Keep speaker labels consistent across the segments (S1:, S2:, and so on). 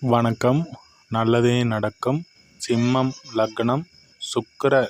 S1: வணக்கம் நல்லதே நடக்கும் சிம்மம் லக்னம் சுக்கர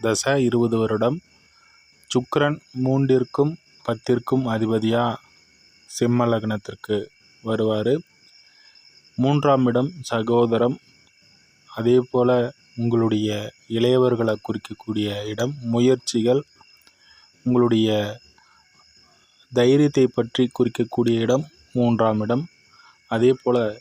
S1: தசை இருபது வருடம். சுக்கரன் மூன்றிற்கும் பத்திற்கும் அதிபதியாக சிம்ம லக்னத்திற்கு வருவார். மூன்றாம் இடம் சகோதரம். அதே போல் உங்களுடைய இளையவர்களை குறிக்கக்கூடிய இடம் முயற்சிகள். உங்களுடைய தைரியத்தை பற்றி குறிக்கக்கூடிய இடம் மூன்றாம் இடம். அதே போல்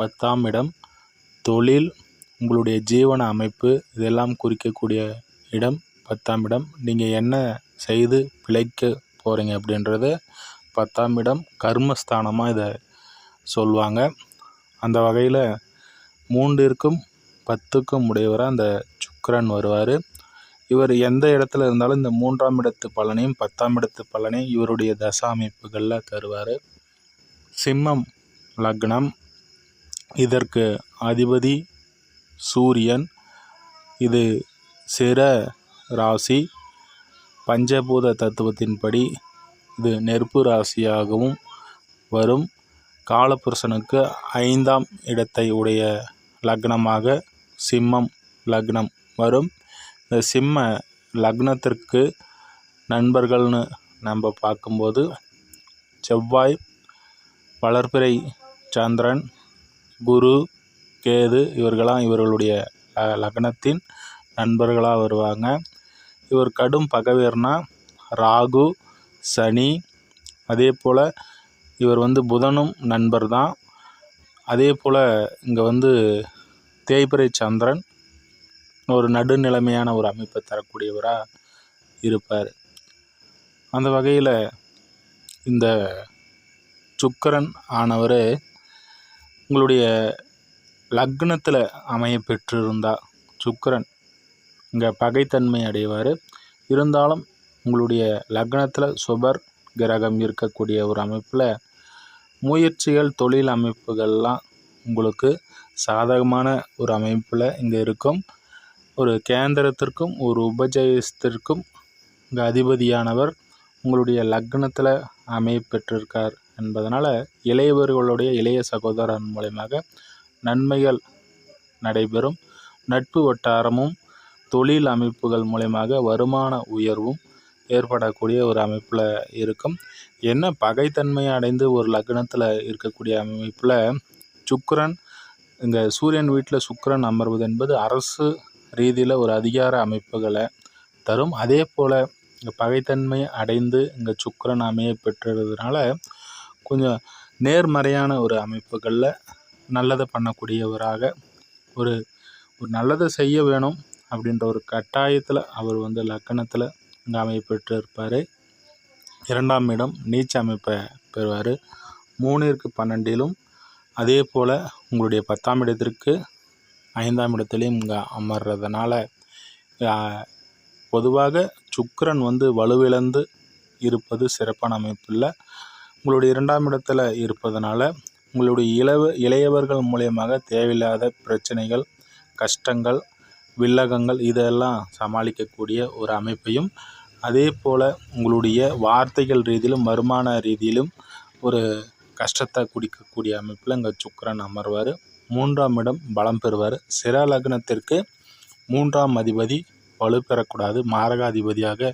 S1: பத்தாம் இடம் தொழில் உங்களுடைய ஜீவன அமைப்பு இதெல்லாம் குறிக்கக்கூடிய இடம் பத்தாம் இடம். நீங்கள் என்ன செய்து பிழைக்க போகிறீங்க அப்படின்றத பத்தாம் இடம் கர்மஸ்தானமாக இதை சொல்லுவாங்க. அந்த வகையில் மூன்றிற்கும் பத்துக்கும் உடையவராக அந்த சுக்கரன் வருவார். இவர் எந்த இடத்துல இருந்தாலும் இந்த மூன்றாம் இடத்து பலனையும் பத்தாம் இடத்து பலனையும் இவருடைய தசா அமைப்புகளில் தருவார். சிம்மம் லக்னம் இதற்கு அதிபதி சூரியன் இது சிர ராசி பஞ்சபூத தத்துவத்தின்படி இது நெருப்பு ராசியாகவும் வரும். காலபுருஷனுக்கு ஐந்தாம் இடத்தை உடைய லக்னமாக சிம்மம் லக்னம் வரும். இந்த சிம்ம லக்னத்திற்கு நண்பர்கள்னு நம்ம பார்க்கும்போது செவ்வாய் வளர்பிறை சந்திரன் குரு கேது இவர்களாம் இவர்களுடைய லக்னத்தின் நண்பர்களாக வருவாங்க. இவர் கடும் பகவேர்னா ராகு சனி. அதே போல் இவர் வந்து புதனும் நண்பர் தான் அதே போல் இங்கே வந்து தேய்பிரை சந்திரன் ஒரு நடுநிலைமையான ஒரு அமைப்பை தரக்கூடியவராக இருப்பார். அந்த வகையில் இந்த சுக்கரன் ஆனவர் உங்களுடைய லக்னத்தில் அமைய பெற்றிருந்தா சுக்கரன் இங்கே பகைத்தன்மை அடைவார். இருந்தாலும் உங்களுடைய லக்னத்தில் சுபர் கிரகம் இருக்கக்கூடிய ஒரு அமைப்பில் முயற்சிகள் தொழில் அமைப்புகள்லாம் உங்களுக்கு சாதகமான ஒரு அமைப்பில் இங்கே இருக்கும். ஒரு கேந்திரத்திற்கும் ஒரு உபஜயத்திற்கும் இங்கே அதிபதியானவர் உங்களுடைய லக்னத்தில் அமைய பெற்றிருக்கார் என்பதனால் இளையவர்களுடைய இளைய சகோதரன் மூலயமாக நன்மைகள் நடைபெறும். நட்பு வட்டாரமும் தொழில் அமைப்புகள் மூலயமாக வருமான உயர்வும் ஏற்படக்கூடிய ஒரு அமைப்பில் இருக்கும். என்ன? பகைத்தன்மையை அடைந்து ஒரு லக்னத்தில் இருக்கக்கூடிய அமைப்பில் சுக்கரன் இங்கே சூரியன் வீட்டில் சுக்கரன் அமர்வது என்பது அரசு ரீதியில் ஒரு அதிகார அமைப்புகளை தரும். அதே போல் இங்கே பகைத்தன்மை அடைந்து இங்கே சுக்கரன் அமைய பெற்றதுனால கொஞ்சம் நேர்மறையான ஒரு அமைப்புகளில் நல்லதை பண்ணக்கூடியவராக ஒரு ஒரு நல்லதை செய்ய வேணும் அப்படின்ற ஒரு கட்டாயத்தில் அவர் வந்து லக்கணத்தில் இங்கே அமைப்பெற்று இருப்பார். இரண்டாம் இடம் நீச்ச அமைப்பை பெறுவார். மூணிற்கு பன்னெண்டிலும் அதே போல் உங்களுடைய பத்தாம் இடத்திற்கு ஐந்தாம் இடத்துலையும் இங்கே அமர்றதுனால பொதுவாக சுக்கரன் வந்து வலுவிழந்து இருப்பது சிறப்பான அமைப்பு இல்லை. உங்களுடைய இரண்டாம் இடத்துல இருப்பதனால உங்களுடைய இளவ இளையவர்கள் மூலியமாக தேவையில்லாத பிரச்சனைகள் கஷ்டங்கள் வில்லகங்கள் இதெல்லாம் சமாளிக்கக்கூடிய ஒரு அமைப்பையும் அதே போல் உங்களுடைய வார்த்தைகள் ரீதியிலும் வருமான ரீதியிலும் ஒரு கஷ்டத்தை குடிக்கக்கூடிய அமைப்பில் இங்கே சுக்கரன் அமர்வார். மூன்றாம் இடம் பலம் பெறுவார். சிற லக்னத்திற்கு மூன்றாம் அதிபதி வலுப்பெறக்கூடாது மாரகாதிபதியாக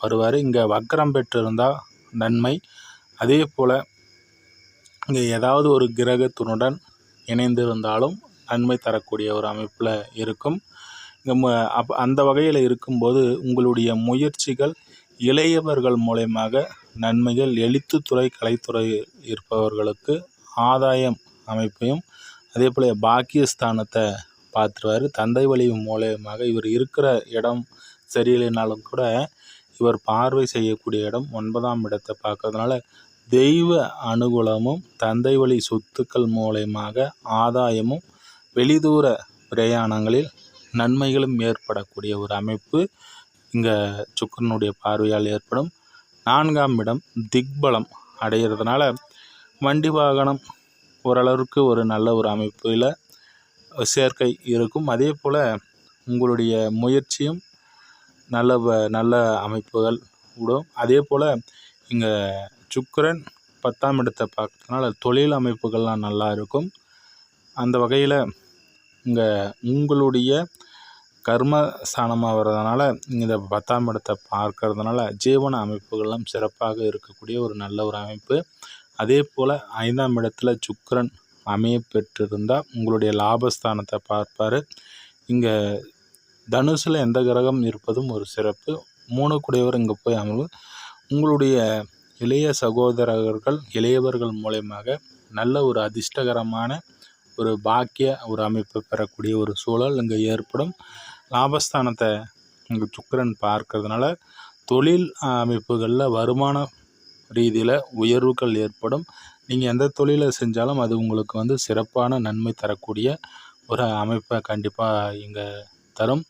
S1: வருவார். இங்கே வக்கரம் பெற்றிருந்தால் நன்மை. அதே போல் இங்கே ஏதாவது ஒரு கிரகத்தினுடன் இணைந்திருந்தாலும் நன்மை தரக்கூடிய ஒரு அமைப்பில் இருக்கும். அப் அந்த வகையில் இருக்கும்போது உங்களுடைய முயற்சிகள் இளையவர்கள் மூலயமாக நன்மைகள் எழுத்துத்துறை கலைத்துறை இருப்பவர்களுக்கு ஆதாயம் அமைப்பையும் அதே போல் பாக்கியஸ்தானத்தை பார்த்துருவார். தந்தை வழி மூலயமாக இவர் இருக்கிற இடம் சரியில்லைனாலும் கூட இவர் பார்வை செய்யக்கூடிய இடம் ஒன்பதாம் இடத்தை பார்க்கறதுனால தெய்வ அனுகூலமும் தந்தை வழி சொத்துக்கள் மூலயமாக ஆதாயமும் வெளிதூர பிரயாணங்களில் நன்மைகளும் ஏற்படக்கூடிய ஒரு அமைப்பு இங்கே சுக்கரனுடைய பார்வையால் ஏற்படும். நான்காம் இடம் திக்பலம் அடைகிறதுனால வண்டி வாகனம் ஓரளவுக்கு ஒரு நல்ல ஒரு அமைப்பில் சேர்க்கை இருக்கும். அதே போல் உங்களுடைய முயற்சியும் நல்ல நல்ல அமைப்புகள் விடும். அதே போல் இங்கே சுக்கரன் பத்தாம் இடத்தை பார்க்கறதுனால தொழில் அமைப்புகள்லாம் நல்லா இருக்கும். அந்த வகையில் இங்கே உங்களுடைய கர்ம ஸ்தானமாக வர்றதுனால இந்த பத்தாம் இடத்தை பார்க்கறதுனால ஜீவன அமைப்புகள்லாம் சிறப்பாக இருக்கக்கூடிய ஒரு நல்ல ஒரு அமைப்பு. அதே போல் ஐந்தாம் இடத்துல சுக்கரன் அமைய பெற்றிருந்தால் உங்களுடைய லாபஸ்தானத்தை பார்ப்பார். இங்கே தனுசில் எந்த கிரகம் இருப்பதும் ஒரு சிறப்பு. மூணு குடையவர் இங்கே போய் அமர்வு. உங்களுடைய இளைய சகோதரர்கள் இளையவர்கள் மூலயமாக நல்ல ஒரு அதிர்ஷ்டகரமான ஒரு பாக்கிய ஒரு அமைப்பை பெறக்கூடிய ஒரு சூழல் இங்கே ஏற்படும். லாபஸ்தானத்தை இங்கே சுக்கிரன் பார்க்கறதுனால தொழில் அமைப்புகளில் வருமான ரீதியில் உயர்வுகள் ஏற்படும். நீங்கள் எந்த தொழிலை செஞ்சாலும் அது உங்களுக்கு வந்து சிறப்பான நன்மை தரக்கூடிய ஒரு அமைப்பை கண்டிப்பாக இங்கே தரும்.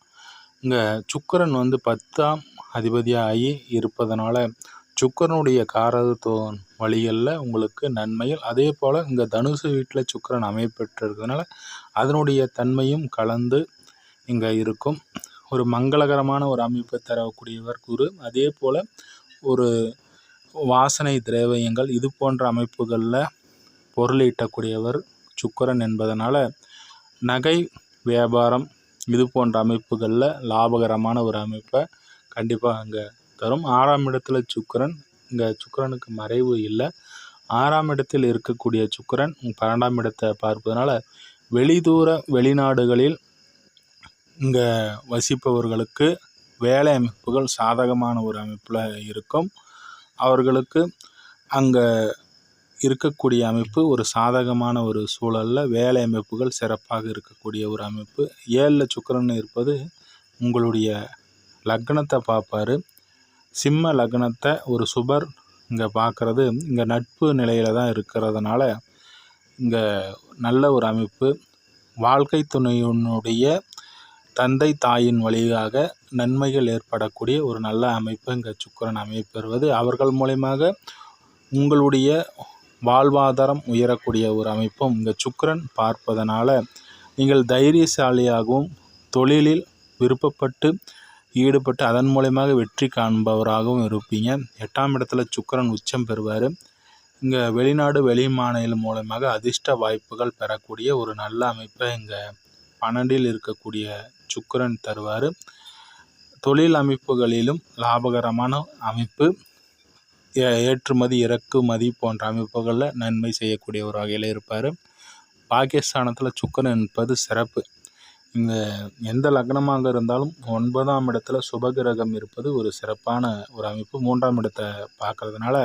S1: இங்கே சுக்கரன் வந்து பத்தாம் அதிபதியாக ஆகி இருப்பதனால சுக்கிரனுடைய காரகத்துவம் வழிகளில் உங்களுக்கு நன்மைகள். அதே போல் இங்கே தனுசு வீட்டில் சுக்கிரன் அமைப்பெற்றிருக்கிறதுனால அதனுடைய தன்மையும் கலந்து இங்கே இருக்கும். ஒரு மங்களகரமான ஒரு அமைப்பை தரக்கூடியவர் குரு. அதே போல் ஒரு வாசனை திரவியங்கள் இது போன்ற அமைப்புகளில் பொருளீட்டக்கூடியவர் சுக்கிரன் என்பதனால் நகை வியாபாரம் இது போன்ற அமைப்புகளில் லாபகரமான ஒரு அமைப்பை கண்டிப்பாக அங்கே தரும். ஆறாம் இடத்துல சுக்கிரன். இங்கே சுக்கிரனுக்கு மறைவு இல்லை. ஆறாம் இடத்தில் இருக்கக்கூடிய சுக்கிரன் பன்னெண்டாம் இடத்தை பார்ப்பதனால வெளிதூர வெளிநாடுகளில் இங்கே வசிப்பவர்களுக்கு வேலை அமைப்புகள் சாதகமான ஒரு அமைப்பில் இருக்கும். அவர்களுக்கு அங்கே இருக்கக்கூடிய அமைப்பு ஒரு சாதகமான ஒரு சூழலில் வேலை அமைப்புகள் சிறப்பாக இருக்கக்கூடிய ஒரு அமைப்பு. ஏழில் சுக்கரன் இருப்பது உங்களுடைய லக்னத்தை பார்ப்பாரு. சிம்ம லக்னத்தை ஒரு சுபர் இங்கே பார்க்குறது இங்கே நட்பு நிலையில் தான் இருக்கிறதுனால இங்கே நல்ல ஒரு அமைப்பு. வாழ்க்கை துணையினுடைய தந்தை தாயின் வழியாக நன்மைகள் ஏற்படக்கூடிய ஒரு நல்ல அமைப்பு இங்கே சுக்கிரன் அமைப்பெறுவது அவர்கள் மூலயமாக உங்களுடைய வாழ்வாதாரம் உயரக்கூடிய ஒரு அமைப்பும் இங்கே சுக்கரன் பார்ப்பதனால நீங்கள் தைரியசாலியாகவும் தொழிலில் விருப்பப்பட்டு ஈடுபட்டு அதன் மூலயமாக வெற்றி காண்பவராகவும் இருப்பீங்க. எட்டாம் இடத்துல சுக்கரன் உச்சம் பெறுவார். இங்கே வெளிநாடு வெளி மாநிலம் மூலமாக அதிர்ஷ்ட வாய்ப்புகள் பெறக்கூடிய ஒரு நல்ல அமைப்பை இங்கே பன்னெண்டில் இருக்கக்கூடிய சுக்கரன் தருவார். தொழில் அமைப்புகளிலும் லாபகரமான அமைப்பு ஏ- ஏற்றுமதி இறக்குமதி போன்ற அமைப்புகளில் நன்மை செய்யக்கூடிய ஒரு வகையில் இருப்பார். பாகிஸ்தானத்தில் சுக்கரன் என்பது சிறப்பு. இங்கே எந்த லக்னமாக இருந்தாலும் ஒன்பதாம் இடத்துல சுபகிரகம் இருப்பது ஒரு சிறப்பான ஒரு அமைப்பு. மூன்றாம் இடத்தை பார்க்கறதுனால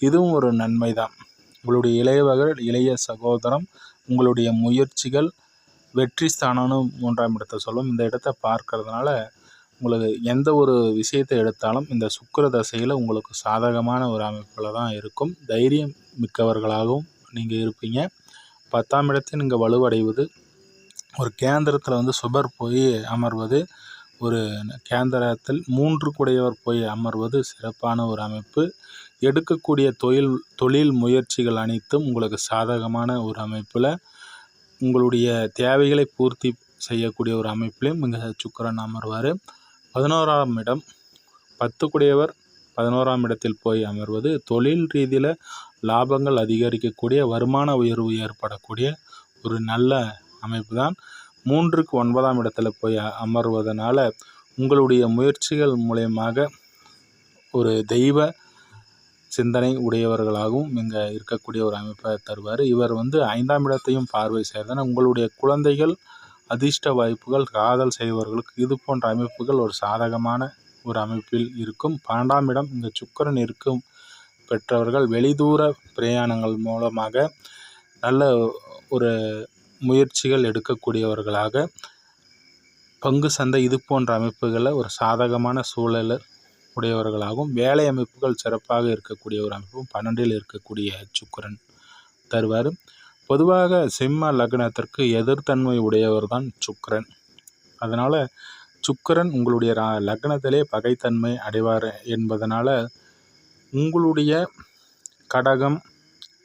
S1: இதுவும் ஒரு நன்மை தான் உங்களுடைய இளையவர்கள் இளைய சகோதரம் உங்களுடைய முயற்சிகள் வெற்றி ஸ்தானம்னு மூன்றாம் இடத்தை சொல்லும். இந்த இடத்த பார்க்கறதுனால உங்களுக்கு எந்த ஒரு விஷயத்தை எடுத்தாலும் இந்த சுக்கிர தசையில் உங்களுக்கு சாதகமான ஒரு அமைப்பில் தான் இருக்கும். தைரியம் மிக்கவர்களாகவும் நீங்கள் இருப்பீங்க. பத்தாம் இடத்தை நீங்கள் வலுவடைவது ஒரு கேந்திரத்தில் வந்து சுபர் போய் அமர்வது ஒரு கேந்திரத்தில் மூன்று குடையவர் போய் அமர்வது சிறப்பான ஒரு அமைப்பு. எடுக்கக்கூடிய தொழில் தொழில் முயற்சிகள் அனைத்தும் உங்களுக்கு சாதகமான ஒரு அமைப்பில். உங்களுடைய தேவைகளை பூர்த்தி செய்யக்கூடிய ஒரு அமைப்பிலையும் இங்கே சுக்கரன் அமர்வார். பதினோராம் இடம் பத்து குடையவர் பதினோராம் இடத்தில் போய் அமர்வது. தொழில் ரீதியில் லாபங்கள் அதிகரிக்கக்கூடிய வருமான உயர்வு ஏற்படக்கூடிய ஒரு நல்ல அமைப்பு தான் மூன்றுக்கு ஒன்பதாம் இடத்துல போய் அமர்வதனால் உங்களுடைய முயற்சிகள் மூலயமாக ஒரு தெய்வ சிந்தனை உடையவர்களாகவும் இங்கே இருக்கக்கூடிய ஒரு அமைப்பை தருவார். இவர் வந்து ஐந்தாம் இடத்தையும் பார்வை செய்கிறதுனா உங்களுடைய குழந்தைகள் அதிர்ஷ்ட வாய்ப்புகள் காதல் செய்பவர்களுக்கு இது போன்ற அமைப்புகள் ஒரு சாதகமான ஒரு அமைப்பில் இருக்கும். பன்னெண்டாம் இடம் இங்கே சுக்கரன் இருக்கும். பெற்றவர்கள் வெளிதூர பிரயாணங்கள் மூலமாக நல்ல ஒரு முயற்சிகள் எடுக்கக்கூடியவர்களாக பங்கு சந்தை இது போன்ற அமைப்புகளை ஒரு சாதகமான சூழல் உடையவர்களாகவும் வேலை அமைப்புகள் சிறப்பாக இருக்கக்கூடிய ஒரு அமைப்பும் பன்னெண்டில் இருக்கக்கூடிய சுக்கிரன் தருவார். பொதுவாக சிம்ம லக்னத்திற்கு எதிர்த்தன்மை உடையவர் தான் சுக்கிரன். அதனால் சுக்கிரன் உங்களுடைய ரா- லக்னத்திலே பகைத்தன்மை அடைவார் என்பதனால் உங்களுடைய கடகம்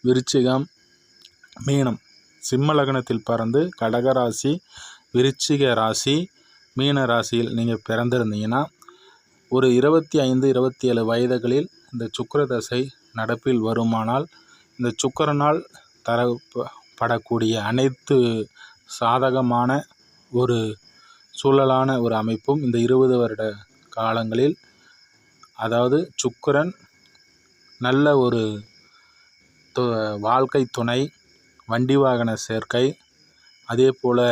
S1: விருச்சிகம் மீனம் சிம்ம லக்னத்தில் பிறந்து கடக ராசி விருச்சிக ராசி மீன ராசியில் நீங்கள் பிறந்திருந்தீங்கன்னா ஒரு இருபத்தி ஐந்து இருபத்தி ஏழு வயதுகளில் இந்த சுக்கிர தசை நடப்பில் வருமானால் இந்த சுக்கரனால் தர படக்கூடிய அனைத்து சாதகமான ஒரு சூழலான ஒரு அமைப்பும் இந்த இருபது வருட காலங்களில் அதாவது சுக்கரன் நல்ல ஒரு வாழ்க்கை துணை வண்டி வாகன சேர்க்கை அதே போல்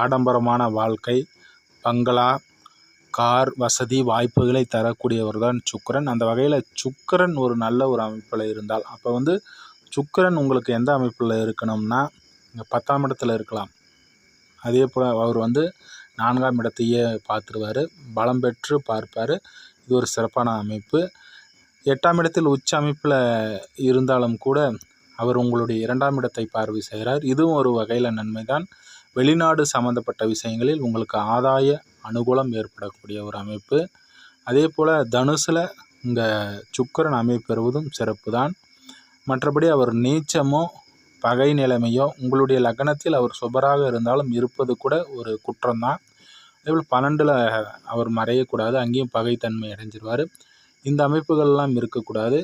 S1: ஆடம்பரமான வாழ்க்கை பங்களா கார் வசதி வாய்ப்புகளை தரக்கூடியவர் தான் சுக்கரன். அந்த வகையில் சுக்கிரன் ஒரு நல்ல ஒரு அமைப்பில் இருந்தால் அப்போ வந்து சுக்கரன் உங்களுக்கு எந்த அமைப்பில் இருக்கணும்னா இங்கே பத்தாம் இடத்துல இருக்கலாம். அதே போல் அவர் வந்து நான்காம் இடத்தையே பார்த்துருவார் பலம் பெற்று பார்ப்பார். இது ஒரு சிறப்பான அமைப்பு. எட்டாம் இடத்தில் உச்ச அமைப்பில் இருந்தாலும் கூட அவர் உங்களுடைய இரண்டாம் இடத்தை பார்வை செய்கிறார். இதுவும் ஒரு வகையில் நன்மை தான் வெளிநாடு சம்மந்தப்பட்ட விஷயங்களில் உங்களுக்கு ஆதாய அனுகூலம் ஏற்படக்கூடிய ஒரு அமைப்பு. அதே போல் தனுசில் இங்கே சுக்கிரன் அமைப்பெறுவதும் சிறப்பு தான் மற்றபடி அவர் நீச்சமோ பகை நிலைமையோ உங்களுடைய லக்னத்தில் அவர் சுபராக இருந்தாலும் இருப்பது கூட ஒரு குற்றம்தான். அதேபோல் பன்னெண்டில் அவர் மறையக்கூடாது. அங்கேயும் பகைத்தன்மை அடைஞ்சிருவார். இந்த அமைப்புகள்லாம் இருக்கக்கூடாது.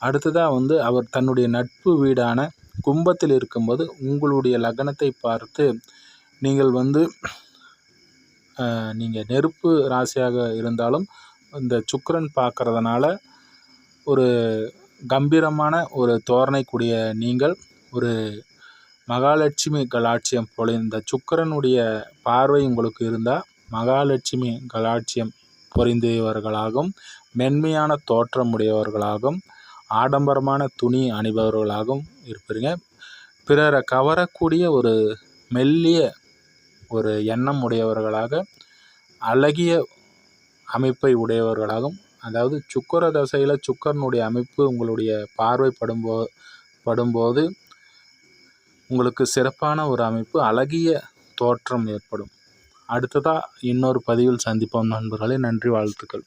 S1: அடுத்ததாக வந்து அவர் தன்னுடைய நட்பு வீடான கும்பத்தில் இருக்கும்போது உங்களுடைய லக்னத்தை பார்த்து நீங்கள் வந்து நீங்கள் நெருப்பு ராசியாக இருந்தாலும் இந்த சுக்கரன் பார்க்கறதுனால ஒரு கம்பீரமான ஒரு தோரணைக்குடிய நீங்கள் ஒரு மகாலட்சுமி கலாட்சியம் போல இந்த சுக்கரனுடைய பார்வை உங்களுக்கு இருந்தால் மகாலட்சுமி கலாட்சியம் பொருந்தியவர்களாகவும் மென்மையான தோற்றமுடையவர்களாகவும் ஆடம்பரமான துணி அணிபவர்களாகவும் இருப்பீங்க பிறரை கவரக்கூடிய ஒரு மெல்லிய ஒரு எண்ணம் உடையவர்களாக அழகிய அமைப்பை உடையவர்களாகவும் அதாவது சுக்கர தசையில் சுக்கரனுடைய அமைப்பு உங்களுடைய பார்வைப்படும் போ படும்போது உங்களுக்கு சிறப்பான ஒரு அமைப்பு அழகிய தோற்றம் ஏற்படும். அடுத்ததாக இன்னொரு பதிவில் சந்திப்போம் நண்பர்களே. நன்றி வாழ்த்துக்கள்.